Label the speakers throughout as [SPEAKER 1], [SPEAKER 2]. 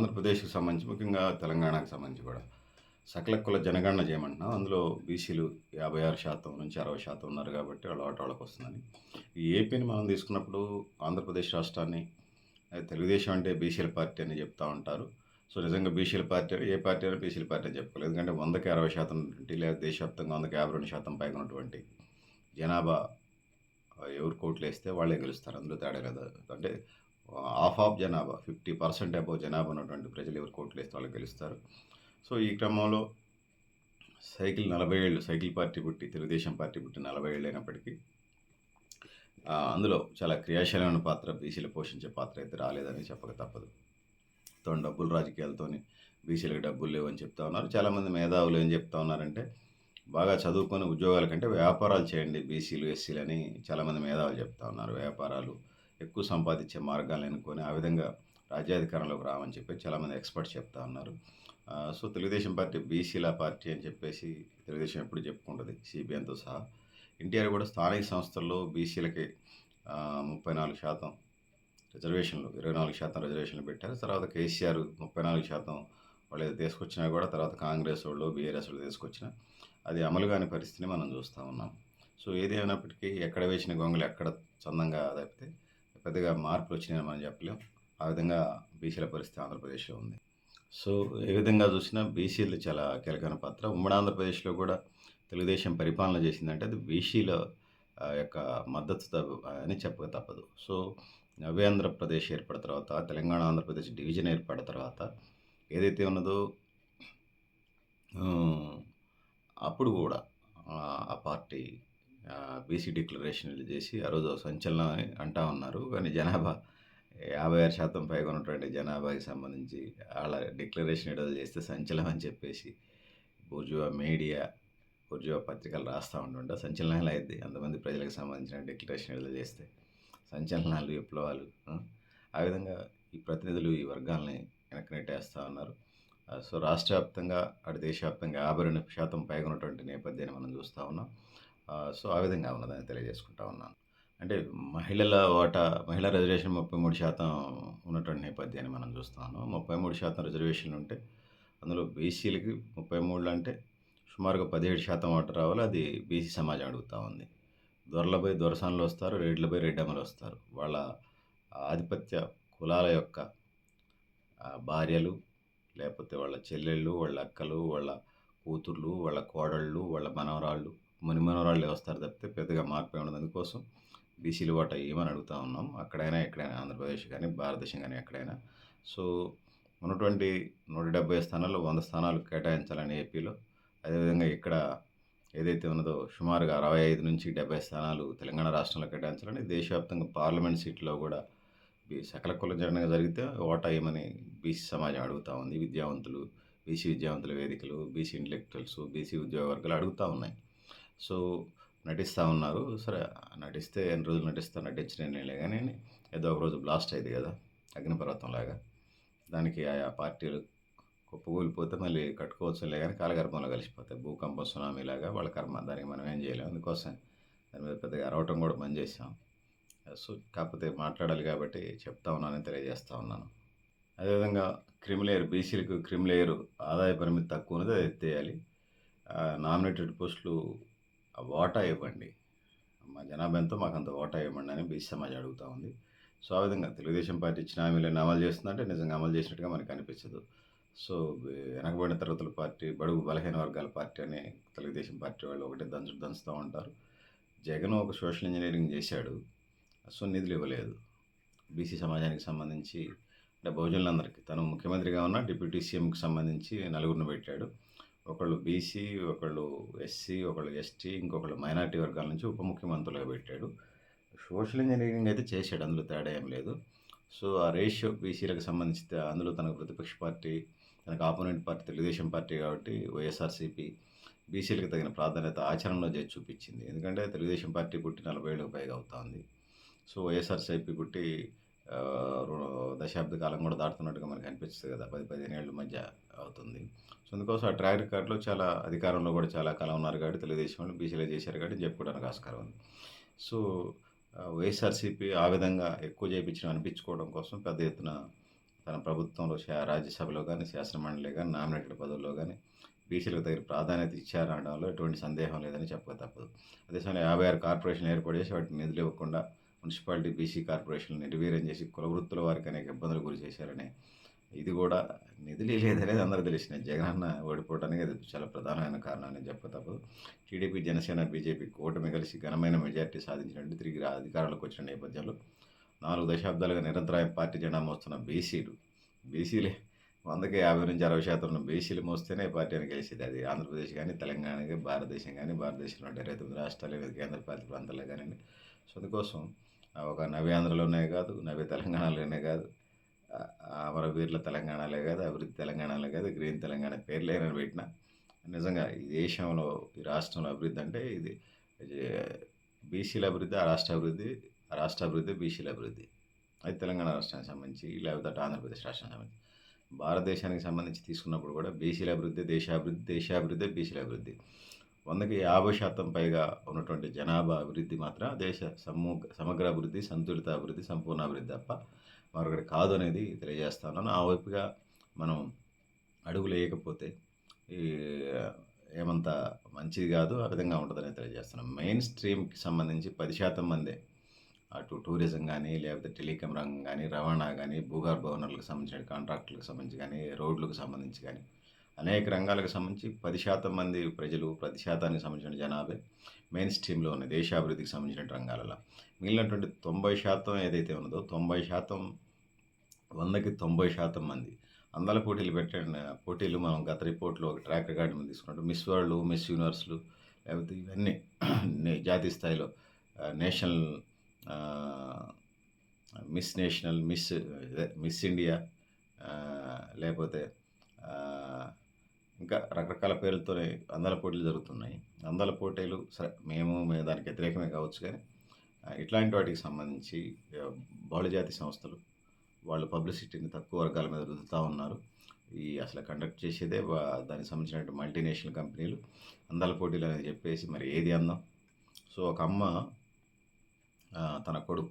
[SPEAKER 1] ఆంధ్రప్రదేశ్కి సంబంధించి ముఖ్యంగా తెలంగాణకు సంబంధించి కూడా సకల కుల జనగణన చేయమంటున్నాం. అందులో బీసీలు యాభై ఆరు శాతం నుంచి అరవై శాతం ఉన్నారు కాబట్టి వాళ్ళ ఓటు వాళ్ళకి వస్తుందని. ఈ ఏపీని మనం తీసుకున్నప్పుడు ఆంధ్రప్రదేశ్ రాష్ట్రాన్ని తెలుగుదేశం అంటే బీసీల పార్టీ అని చెప్తూ ఉంటారు. సో నిజంగా బీసీల పార్టీ అని ఏ పార్టీ అయినా బీసీల పార్టీ అని చెప్పుకోలేదు. ఎందుకంటే వందకి అరవై శాతం లేదా దేశవ్యాప్తంగా వందకి యాభై రెండు శాతం పైగా ఉన్నటువంటి జనాభా ఎవరు కోట్లు వేస్తే వాళ్ళే గెలుస్తారు. అందులో తేడా కదా అంటే హాఫ్ ఆఫ్ జనాభా ఫిఫ్టీ పర్సెంట్ అబౌవ్ జనాభా ఉన్నటువంటి ప్రజలు ఎవరు కోట్లు వేస్తే వాళ్ళు గెలుస్తారు. సో ఈ క్రమంలో సైకిల్ నలభై ఏళ్ళు సైకిల్ పార్టీ పుట్టి తెలుగుదేశం పార్టీ పుట్టి నలభై ఏళ్ళు అయినప్పటికీ అందులో చాలా క్రియాశీలమైన పాత్ర బీసీలు పోషించే పాత్ర అయితే రాలేదని చెప్పక తప్పదు. తో డబ్బులు రాజకీయాలతోని బీసీలకు డబ్బులు లేవని చెప్తా ఉన్నారు. చాలామంది మేధావులు ఏం చెప్తా ఉన్నారంటే బాగా చదువుకొని ఉద్యోగాల కంటే వ్యాపారాలు చేయండి బీసీలు ఎస్సీలు అని చాలామంది మేధావులు చెప్తా ఉన్నారు. వ్యాపారాలు ఎక్కువ సంపాదించే మార్గాలు ఎన్నుకొని ఆ విధంగా రాజ్యాధికారంలోకి రావని చెప్పి చాలామంది ఎక్స్పర్ట్స్ చెప్తా ఉన్నారు. సో తెలుగుదేశం పార్టీ బీసీల పార్టీ అని చెప్పేసి తెలుగుదేశం ఎప్పుడు చెప్పుకుంటుంది సిబిఎన్తో సహా. ఎన్టీఆర్ కూడా స్థానిక సంస్థల్లో బీసీలకి ముప్పై నాలుగు శాతం రిజర్వేషన్లు ఇరవై నాలుగు శాతం రిజర్వేషన్లు పెట్టారు. తర్వాత కేసీఆర్ ముప్పై నాలుగు శాతం వాళ్ళు తీసుకొచ్చినా కూడా తర్వాత కాంగ్రెస్ వాళ్ళు బీఆర్ఎస్ వాళ్ళు తీసుకొచ్చినా అది అమలు కాని పరిస్థితిని మనం చూస్తూ ఉన్నాం. సో ఏది అయినప్పటికీ ఎక్కడ వేసిన గొంగలు ఎక్కడ చందంగా తప్పితే పెద్దగా మార్పులు వచ్చినాయని మనం చెప్పలేం. ఆ విధంగా బీసీల పరిస్థితి ఆంధ్రప్రదేశ్లో ఉంది. సో ఏ విధంగా చూసినా బీసీలు చాలా కీలకమైన పాత్ర. ఉమ్మడి ఆంధ్రప్రదేశ్లో కూడా తెలుగుదేశం పరిపాలన చేసిందంటే అది బీసీల యొక్క మద్దతు అని చెప్పక తప్పదు. సో నవ్య ఆంధ్రప్రదేశ్ ఏర్పడిన తర్వాత తెలంగాణ ఆంధ్రప్రదేశ్ డివిజన్ ఏర్పడిన తర్వాత ఏదైతే ఉన్నదో అప్పుడు కూడా ఆ పార్టీ బీసీ డిక్లరేషన్లు చేసి ఆ రోజు సంచలనం అని అంటా ఉన్నారు. కానీ జనాభా యాభై ఆరు శాతం పైగా ఉన్నటువంటి జనాభాకి సంబంధించి వాళ్ళ డిక్లరేషన్ విడుదల చేస్తే సంచలనం అని చెప్పేసి బూర్జువా మీడియా బూర్జువా పత్రికలు రాస్తూ ఉంటుంటే సంచలనాలు అయింది అంతమంది ప్రజలకు సంబంధించిన డిక్లరేషన్ విడుదల చేస్తే సంచలనాలు విప్లవాలు ఆ, విధంగా ఈ ప్రతినిధులు ఈ వర్గాల్ని వెనక్కి నెట్టేస్తూ ఉన్నారు సో రాష్ట్ర వ్యాప్తంగా అటు దేశవ్యాప్తంగా యాభై రెండు శాతం పైగా ఉన్నటువంటి నేపథ్యాన్ని మనం చూస్తూ ఉన్నాం. సో ఆ విధంగా ఉన్నదని తెలియజేసుకుంటా ఉన్నాను. అంటే మహిళల వాటా మహిళా రిజర్వేషన్ ముప్పై మూడు శాతం ఉన్నటువంటి నేపథ్యాన్ని మనం చూస్తా ముప్పై మూడు శాతం రిజర్వేషన్లు ఉంటే అందులో బీసీలకి ముప్పై మూడు అంటే సుమారుగా పదిహేడు శాతం ఓటు రావాలి. అది బీసీ సమాజం అడుగుతూ ఉంది. దొరలపై దొరసానులు వస్తారు రెడ్లపై రెడ్డమ్మలు వస్తారు. వాళ్ళ ఆధిపత్య కులాల యొక్క భార్యలు లేకపోతే వాళ్ళ చెల్లెళ్ళు వాళ్ళ అక్కలు వాళ్ళ కూతుర్లు వాళ్ళ కోడళ్ళు వాళ్ళ మనవరాళ్ళు ముని వస్తారు తప్పితే పెద్దగా మార్పు ఉండదు. అందుకోసం బీసీలు వాటా ఏమని అడుగుతా ఉన్నాం? అక్కడైనా ఎక్కడైనా ఆంధ్రప్రదేశ్ కానీ భారతదేశం కానీ ఎక్కడైనా. సో ఉన్నటువంటి నూట డెబ్బై స్థానాల్లో వంద స్థానాలు కేటాయించాలని ఏపీలో. అదేవిధంగా ఇక్కడ ఏదైతే ఉన్నదో సుమారుగా అరవై ఐదు నుంచి డెబ్బై స్థానాలు తెలంగాణ రాష్ట్రంలో కేటాయించాలని దేశవ్యాప్తంగా పార్లమెంట్ సీట్లో కూడా సకల కుల జనగా జరిగితే ఓటా ఏమని బీసీ సమాజం అడుగుతూ ఉంది. విద్యావంతులు బీసీ విద్యావంతుల వేదికలు బీసీ ఇంటలెక్చువల్స్ బీసీ ఉద్యోగ వర్గాలు అడుగుతూ ఉన్నాయి. సో నటిస్తూ ఉన్నారు. సరే నటిస్తే ఎన్ని రోజులు నటిస్తా నటించినలే కానీ ఏదో ఒక రోజు బ్లాస్ట్ అయింది కదా అగ్నిపర్వతం లాగా దానికి ఆయా పార్టీలు కుప్పకూలిపోతే మళ్ళీ కట్టుకోవచ్చులే కానీ కాలగర్భంలో కలిసిపోతాయి. భూకంపం సునామీ లాగా వాళ్ళ కర్మ దానికి మనం ఏం చేయలేము అందుకోసం దాని మీద పెద్దగా అరవటం కూడా బంద్ చేసాం సో కాకపోతే మాట్లాడాలి కాబట్టి చెప్తా ఉన్నానని తెలియజేస్తూ ఉన్నాను. అదేవిధంగా క్రిమిలేయర్ బీసీలకు క్రిమిలేయర్ ఆదాయ పరిమితి తక్కువ ఉన్నది అది ఎత్తేయాలి. నామినేటెడ్ పోస్టులు ఆ వాటా ఇవ్వండి. మా జనాభా ఎంతో మాకు అంత వాటా ఇవ్వండి అని బీసీ సమాజం అడుగుతూ ఉంది. సో ఆ విధంగా తెలుగుదేశం పార్టీ ఇచ్చిన హామీలను అమలు చేస్తుందంటే నిజంగా అమలు చేసినట్టుగా మనకు అనిపించదు సో వెనకబడిన తరగతుల పార్టీ బడుగు బలహీన వర్గాల పార్టీ అని తెలుగుదేశం పార్టీ వాళ్ళు ఒకటే దంచు దంచుతూ ఉంటారు. జగన్ ఒక సోషల్ ఇంజనీరింగ్ చేశాడు. సో నిధులు ఇవ్వలేదు. బీసీ సమాజానికి సంబంధించి అంటే బహుజనులందరికీ తను ముఖ్యమంత్రిగా ఉన్న డిప్యూటీ సీఎంకి సంబంధించి నలుగురిని పెట్టాడు. ఒకళ్ళు బీసీ ఒకళ్ళు ఎస్సీ ఒకళ్ళు ఎస్టీ ఇంకొకళ్ళు మైనారిటీ వర్గాల నుంచి ఉప ముఖ్యమంత్రులుగా పెట్టాడు. సోషల్ ఇంజనీరింగ్ అయితే చేశాడు అందులో తేడా ఏం లేదు. సో ఆ రేషియో బీసీలకు సంబంధించి అందులో తనకు ప్రతిపక్ష పార్టీ తనకు ఆపోనెంట్ పార్టీ తెలుగుదేశం పార్టీ కాబట్టి వైఎస్ఆర్సీపీ బీసీలకు తగిన ప్రాధాన్యత ఆచరణలో చేసి చూపించింది. ఎందుకంటే తెలుగుదేశం పార్టీ పుట్టి నలభై ఏళ్ళకు పైగా అవుతుంది. సో వైఎస్ఆర్సీపీ పుట్టి దశాబ్ద కాలం కూడా దాటుతున్నట్టుగా మనకు అనిపిస్తుంది కదా పది పదిహేను ఏళ్ళ మధ్య అవుతుంది. సో అందుకోసం ఆ ట్రాక్ రికార్డులో చాలా అధికారంలో కూడా చాలా కాలం ఉన్నారు కాబట్టి తెలుగుదేశం వాళ్ళు బీసీలో చేశారు కాబట్టి చెప్పుకోవడానికి ఆస్కారం ఉంది. సో వైఎస్ఆర్సీపీ ఆ విధంగా ఎక్కువ చేయించడం అనిపించుకోవడం కోసం పెద్ద ఎత్తున తన ప్రభుత్వంలో శా రాజ్యసభలో కానీ శాసనమండలి కానీ నామినేటెడ్ పదవుల్లో కానీ బీసీలకు తగిన ప్రాధాన్యత ఇచ్చారనడంలో ఎటువంటి సందేహం లేదని చెప్పక తప్పదు. అదే సమయంలో యాభై ఆరు కార్పొరేషన్లు ఏర్పాటు చేసి వాటికి నిధులు ఇవ్వకుండా మున్సిపాలిటీ బీసీ కార్పొరేషన్లు నిర్వీర్యం చేసి కులవృత్తుల వారికి అనేక ఇబ్బందులు గురి చేశారని ఇది కూడా నిధులు లేదనేది అందరూ తెలిసిన జగనన్న ఓడిపోవడానికి అది చాలా ప్రధానమైన కారణాన్ని చెప్ప తప్పదు. టీడీపీ జనసేన బీజేపీ కూటమి కలిసి ఘనమైన మెజార్టీ సాధించినట్టు తిరిగి అధికారంలోకి వచ్చిన నేపథ్యంలో నాలుగు దశాబ్దాలుగా నిరంతరాయం పార్టీ జెండా మోస్తున్న బీసీలు బీసీలే వందకి యాభై నుంచి అరవై శాతం ఉన్న బీసీలు మోస్తేనే పార్టీ అని గెలిచేది. అది ఆంధ్రప్రదేశ్ కానీ తెలంగాణ కానీ భారతదేశం కానీ భారతదేశంలో ఉండే ఇరవై తొమ్మిది రాష్ట్రాలు లేదా కేంద్ర పార్టీ ప్రాంతాల్లో కానీ సో అందుకోసం ఒక ఒక నవ్యాంధ్రలోనే కాదు నవ్య తెలంగాణలోనే కాదు అమరవీరుల తెలంగాణలే కాదు అభివృద్ధి తెలంగాణలే కాదు గ్రీన్ తెలంగాణ పేర్లే నేను పెట్టిన. నిజంగా ఈ దేశంలో ఈ రాష్ట్రంలో అభివృద్ధి అంటే ఇది బీసీల అభివృద్ధి ఆ రాష్ట్ర అభివృద్ధి ఆ రాష్ట్ర అభివృద్ధి బీసీల అభివృద్ధి. అది తెలంగాణ రాష్ట్రానికి సంబంధించి లేకపోతే ఆంధ్రప్రదేశ్ రాష్ట్రానికి సంబంధించి. భారతదేశానికి సంబంధించి తీసుకున్నప్పుడు కూడా బీసీల అభివృద్ధి దేశాభివృద్ధి దేశాభివృద్ధి బీసీల అభివృద్ధి. వందకి యాభై శాతం పైగా ఉన్నటువంటి జనాభా అభివృద్ధి మాత్రం దేశ సమూ సమగ్ర అభివృద్ధి సంతులిత అభివృద్ధి సంపూర్ణ అభివృద్ధి తప్ప మరొకటి కాదు అనేది తెలియజేస్తాను. ఆ వైపుగా మనం అడుగులు వేయకపోతే ఈ ఏమంత మంచిది కాదు ఆ విధంగా ఉంటుందని తెలియజేస్తున్నాం మెయిన్ స్ట్రీమ్కి సంబంధించి పది శాతం మందే అటు టూరిజం కానీ లేకపోతే టెలికాం రంగం కానీ రవాణా కానీ భూగర్భ వనరులకు సంబంధించిన కాంట్రాక్టులకు సంబంధించి కానీ రోడ్లకు సంబంధించి కానీ అనేక రంగాలకు సంబంధించి పది శాతం మంది ప్రజలు పది శాతానికి సంబంధించిన జనాభా మెయిన్ స్ట్రీమ్లో ఉన్న దేశాభివృద్ధికి సంబంధించిన రంగాలలో. మిగిలినటువంటి తొంభై శాతం ఏదైతే ఉన్నదో తొంభై శాతం వందకి తొంభై శాతం మంది. అందల పోటీలు పెట్టిన పోటీలు మనం గత రిపోర్ట్లో ఒక ట్రాక్ రికార్డు మీద తీసుకున్నట్టు మిస్ వరల్డ్ మిస్ యూనివర్స్లు లేకపోతే ఇవన్నీ జాతీయ స్థాయిలో నేషనల్ మిస్ నేషనల్ మిస్ ఇదే, మిస్ ఇండియా లేకపోతే ఇంకా రకరకాల పేర్లతోనే అందాల పోటీలు జరుగుతున్నాయి. అందాల పోటీలు సరే మేము మేము దానికి వ్యతిరేకమే కావచ్చు కానీ ఇట్లాంటి వాటికి సంబంధించి బహుళజాతి సంస్థలు వాళ్ళు పబ్లిసిటీని తక్కువ వర్గాల మీద రుద్దుతూ ఉన్నారు. ఈ అసలు కండక్ట్ చేసేదే వా- దానికి సంబంధించిన మల్టీనేషనల్ కంపెనీలు. అందాల పోటీలు అనేది చెప్పేసి మరి ఏది అందం? సో ఒక అమ్మ తన కొడుకు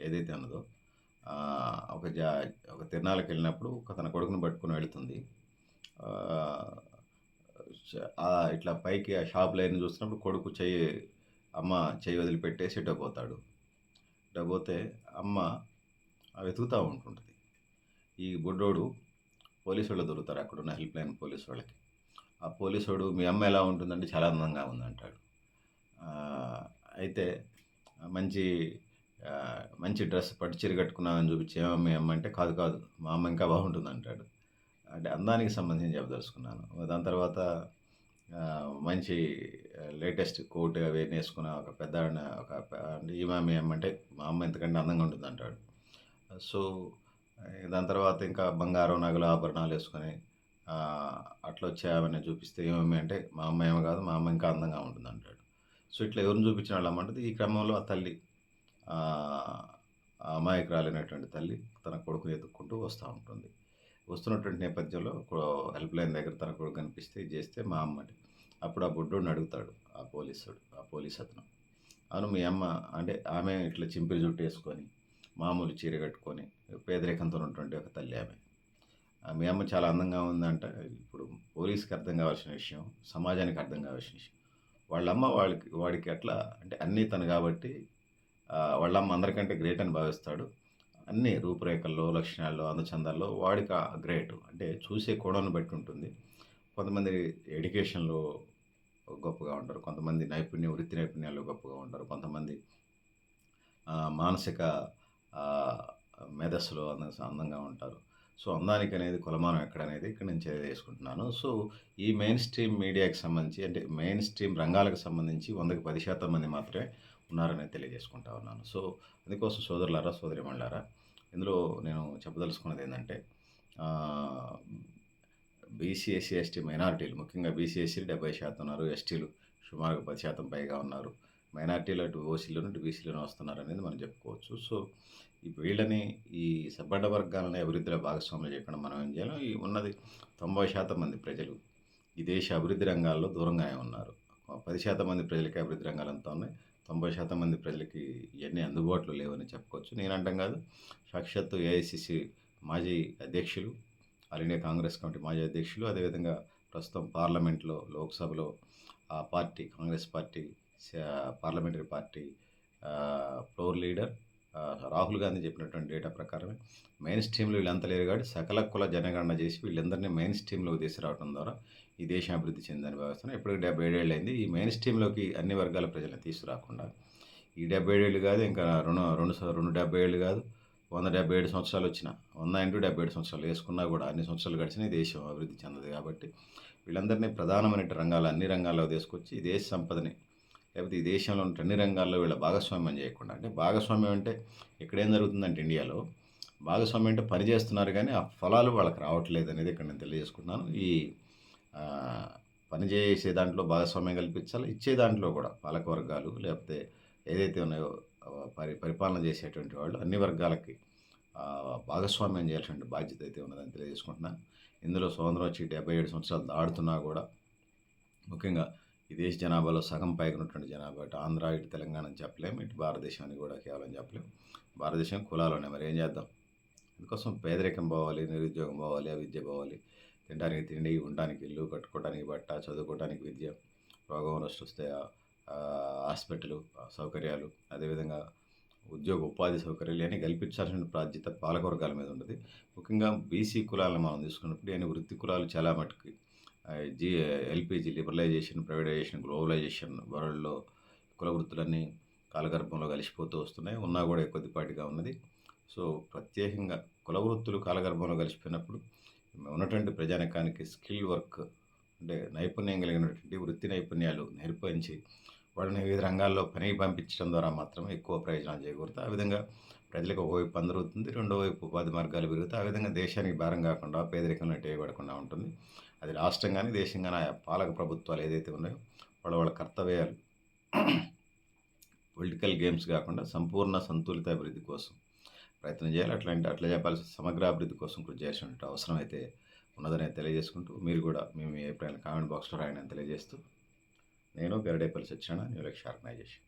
[SPEAKER 1] ఏదైతే అన్నదో ఒక జా ఒక తిరణాలకు వెళ్ళినప్పుడు ఒక తన కొడుకుని పట్టుకుని వెళుతుంది. ఇట్లా పైకి ఆ షాప్ లైన్ చూస్తున్నప్పుడు కొడుకు చెయ్యి అమ్మ చెయ్యి వదిలిపెట్టేసి డబ్బోతాడు పోతాడు ఇటు పోతే అమ్మ వెతుకుతూ ఉంటుంటుంది. ఈ బుడ్డోడు పోలీసు వాళ్ళు దొరుకుతారు అక్కడ ఉన్న హెల్ప్ లైన్ పోలీసు వాళ్ళకి. ఆ పోలీసోడు మీ అమ్మ ఎలా ఉంటుందంటే చాలా అందంగా ఉందంటాడు. అయితే మంచి మంచి డ్రెస్ పట్టు చీర కట్టుకున్నామని చూపించి ఏమో మీ అమ్మ అంటే కాదు కాదు మా అమ్మ ఇంకా బాగుంటుంది అంటాడు అంటే అందానికి సంబంధించి చెప్పదలుచుకున్నాను. దాని తర్వాత మంచి లేటెస్ట్ కోట్ అవి వేసుకున్న ఒక పెద్ద ఒక అంటే ఈమె మీ అంటే మా అమ్మ ఎంతకంటే అందంగా ఉంటుంది అంటాడు. సో దాని తర్వాత ఇంకా బంగారం నగలు ఆభరణాలు వేసుకొని అట్లా వచ్చే ఆమెను చూపిస్తే ఏమేమి అంటే మా అమ్మ ఏమో కాదు మా అమ్మ ఇంకా అందంగా ఉంటుంది అంటాడు. సో ఇట్లా ఎవరిని చూపించిన వాళ్ళు అమ్మంటది ఈ క్రమంలో ఆ తల్లి ఆ అమాయకురాలైనటువంటి తల్లి తన కొడుకుని ఎదుక్కుంటూ వస్తూ ఉంటుంది. వస్తున్నటువంటి నేపథ్యంలో హెల్ప్ లైన్ దగ్గర తన కొడుకు కనిపిస్తే ఇది చేస్తే మా అమ్మటి అప్పుడు ఆ బుడ్డోడిని అడుగుతాడు ఆ పోలీసుడు ఆ పోలీస్ అతను. అవును మీ అమ్మ అంటే ఆమె ఇట్లా చింపిరి జుట్టు వేసుకొని మామూలు చీర కట్టుకొని పేదరికంతో ఉన్నటువంటి ఒక తల్లి ఆమె. మీ అమ్మ చాలా అందంగా ఉందంట. ఇప్పుడు పోలీస్కి అర్థం కావాల్సిన విషయం సమాజానికి అర్థం కావాల్సిన విషయం. వాళ్ళమ్మ వాళ్ళకి వాడికి అట్లా అంటే అన్నీ తను కాబట్టి వాళ్ళమ్మ అందరికంటే గ్రేట్ అని భావిస్తాడు. అన్ని రూపురేఖల్లో లక్షణాల్లో అందచందాల్లో వాడికి గ్రేట్. అంటే చూసే కోణాన్ని బట్టి ఉంటుంది. కొంతమంది ఎడ్యుకేషన్లో గొప్పగా ఉంటారు. కొంతమంది నైపుణ్యం వృత్తి నైపుణ్యాల్లో గొప్పగా ఉంటారు. కొంతమంది మానసిక మేధస్సులో అంద అందంగా ఉంటారు. సో అందానికి అనేది కొలమానం ఎక్కడ అనేది ఇక్కడ నేను చేసుకుంటున్నాను సో ఈ మెయిన్ స్ట్రీమ్ మీడియాకి సంబంధించి అంటే మెయిన్ స్ట్రీమ్ రంగాలకు సంబంధించి వందకి పది శాతం మంది మాత్రమే ఉన్నారని తెలియజేసుకుంటా ఉన్నాను. సో అందుకోసం సోదరులారా సోదరిమణులారా ఇందులో నేను చెప్పదలుచుకున్నది ఏంటంటే బీసీఎస్సీ ఎస్టీ మైనారిటీలు ముఖ్యంగా బీసీఎస్సీలు డెబ్బై శాతం ఉన్నారు ఎస్టీలు సుమారుగా పది శాతం పైగా ఉన్నారు. మైనార్టీలు అటు ఓసీలోను ఇటు బీసీలోను వస్తున్నారు అనేది మనం చెప్పుకోవచ్చు. సో ఈ వీళ్ళని ఈ సబ్బండ వర్గాలని అభివృద్ధిలో భాగస్వాములు చేయకుండా మనం ఏం చేయాలి? ఈ ఉన్నది తొంభై శాతం మంది ప్రజలు ఈ దేశ అభివృద్ధి రంగాల్లో దూరంగానే ఉన్నారు. పది శాతం మంది ప్రజలకి అభివృద్ధి రంగాలంతా ఉన్నాయి. తొంభై శాతం మంది ప్రజలకి ఇవన్నీ అందుబాటులో లేవని చెప్పుకోవచ్చు. నేను అంటాం కాదు సాక్షాత్తు ఏఐసిసి మాజీ అధ్యక్షులు ఆల్ ఇండియా కాంగ్రెస్ కమిటీ మాజీ అధ్యక్షులు అదేవిధంగా ప్రస్తుతం పార్లమెంట్లో లోక్సభలో ఆ party Congress party parliamentary party floor leader Rahul Gandhi చెప్పినటువంటి డేటా ప్రకారమే మెయిన్ స్ట్రీమ్లో వీళ్ళంతా లేరు కాబట్టి సకల కుల జనగణన చేసి వీళ్ళందరినీ మెయిన్ స్ట్రీమ్లోకి తీసుకురావడం ద్వారా ఈ దేశం అభివృద్ధి చెందని వ్యవస్థను ఇప్పటికి డెబ్బై ఏడేళ్ళు అయింది ఈ మెయిన్ స్ట్రీమ్లోకి అన్ని వర్గాల ప్రజలను తీసుకురాకుండా ఈ డెబ్బై ఏళ్ళు కాదు ఇంకా రెండు రెండు రెండు డెబ్బై ఏళ్ళు కాదు వంద డెబ్బై ఏడు సంవత్సరాలు వచ్చిన వంద ఇంటూ డెబ్బై ఏడు సంవత్సరాలు వేసుకున్నా కూడా అన్ని సంవత్సరాలు గడిచిన ఈ దేశం అభివృద్ధి చెందదు కాబట్టి వీళ్ళందరినీ ప్రధానమైన రంగాలు అన్ని రంగాల్లో తీసుకొచ్చి ఈ దేశ సంపదని లేకపోతే ఈ దేశంలో ఉన్న అన్ని రంగాల్లో వీళ్ళ భాగస్వామ్యం చేయకుండా అంటే భాగస్వామ్యం అంటే ఇక్కడేం జరుగుతుందంటే ఇండియాలో భాగస్వామ్యం అంటే పని చేస్తున్నారు కానీ ఆ ఫలాలు వాళ్ళకి రావట్లేదు అనేది ఇక్కడ నేను తెలియజేసుకుంటున్నాను. ఈ పనిచేసే పని చేసే దాంట్లో భాగస్వామ్యం కల్పించాలి. ఇచ్చే దాంట్లో కూడా పాలక వర్గాలు లేకపోతే ఏదైతే ఉన్నాయో పరి పరిపాలన చేసేటువంటి వాళ్ళు అన్ని వర్గాలకి భాగస్వామ్యం చేయాల్సిన బాధ్యత అయితే ఉన్నదని తెలియజేసుకుంటున్నాను. ఇందులో స్వతంత్రం వచ్చి డెబ్బై ఏడు సంవత్సరాలు దాడుతున్నా కూడా ముఖ్యంగా ఈ దేశ జనాభాలో సగం పైకి ఉన్నటువంటి జనాభా ఇటు ఆంధ్ర ఇటు తెలంగాణ అని చెప్పలేము ఇటు భారతదేశాన్ని కూడా కేవలం చెప్పలేము. భారతదేశం కులాలోనే మరి ఏం చేద్దాం? అందుకోసం పేదరికం పోవాలి నిరుద్యోగం పోవాలి అవిద్య పోవాలి. తినడానికి తిండి ఉండడానికి ఇల్లు కట్టుకోవడానికి బట్ట చదువుకోవడానికి విద్య రోగం నష్ట వస్తే హాస్పిటల్ సౌకర్యాలు అదేవిధంగా ఉద్యోగ ఉపాధి సౌకర్యాలు ఇవన్నీ కల్పించాల్సిన బాధ్యత పాలకవర్గాల మీద ఉంటుంది ముఖ్యంగా బీసీ కులాలను మనం తీసుకున్నప్పుడు ఇవన్నీ వృత్తి కులాలు చాలా మటుకు G LPG liberalisation privatisation globalisation వరల్డ్లో కుల వృత్తులన్నీ కాలగర్భంలో కలిసిపోతూ వస్తున్నాయి. ఉన్నా కూడా కొద్దిపాటిగా ఉన్నది. సో ప్రత్యేకంగా కుల వృత్తులు కాలగర్భంలో కలిసిపోయినప్పుడు ఉన్నటువంటి ప్రజానకానికి స్కిల్ వర్క్ అంటే నైపుణ్యం కలిగినటువంటి వృత్తి నైపుణ్యాలు నేర్పించి వాళ్ళని వివిధ రంగాల్లో పనికి పంపించడం ద్వారా మాత్రమే ఎక్కువ ప్రయోజనాలు చేకూరుతాయి. ఆ విధంగా ప్రజలకు ఒకవైపు అందరుగుతుంది రెండో వైపు ఉపాధి మార్గాలు పెరుగుతాయి. ఆ విధంగా దేశానికి భారం కాకుండా పేదరికంలో వేయబడకుండా ఉంటుంది. అది రాష్ట్రం కానీ దేశం కానీ ఆయా పాలక ప్రభుత్వాలు ఏదైతే ఉన్నాయో వాళ్ళ వాళ్ళ కర్తవ్యాలు పొలిటికల్ గేమ్స్ కాకుండా సంపూర్ణ సంతులిత అభివృద్ధి కోసం ప్రయత్నం చేయాలి. అట్లాంటి అట్లా చెప్పాల్సిన సమగ్ర అభివృద్ధి కోసం కృషి చేసినటువంటి అవసరం అయితే ఉన్నదని తెలియజేసుకుంటూ మీరు కూడా మేము ఎప్పుడైనా కామెంట్ బాక్స్లో రాయని తెలియజేస్తూ నేను గరడేపల్లి సత్యనారాయణ న్యూ లక్ష్య ఆర్గనైజేషన్.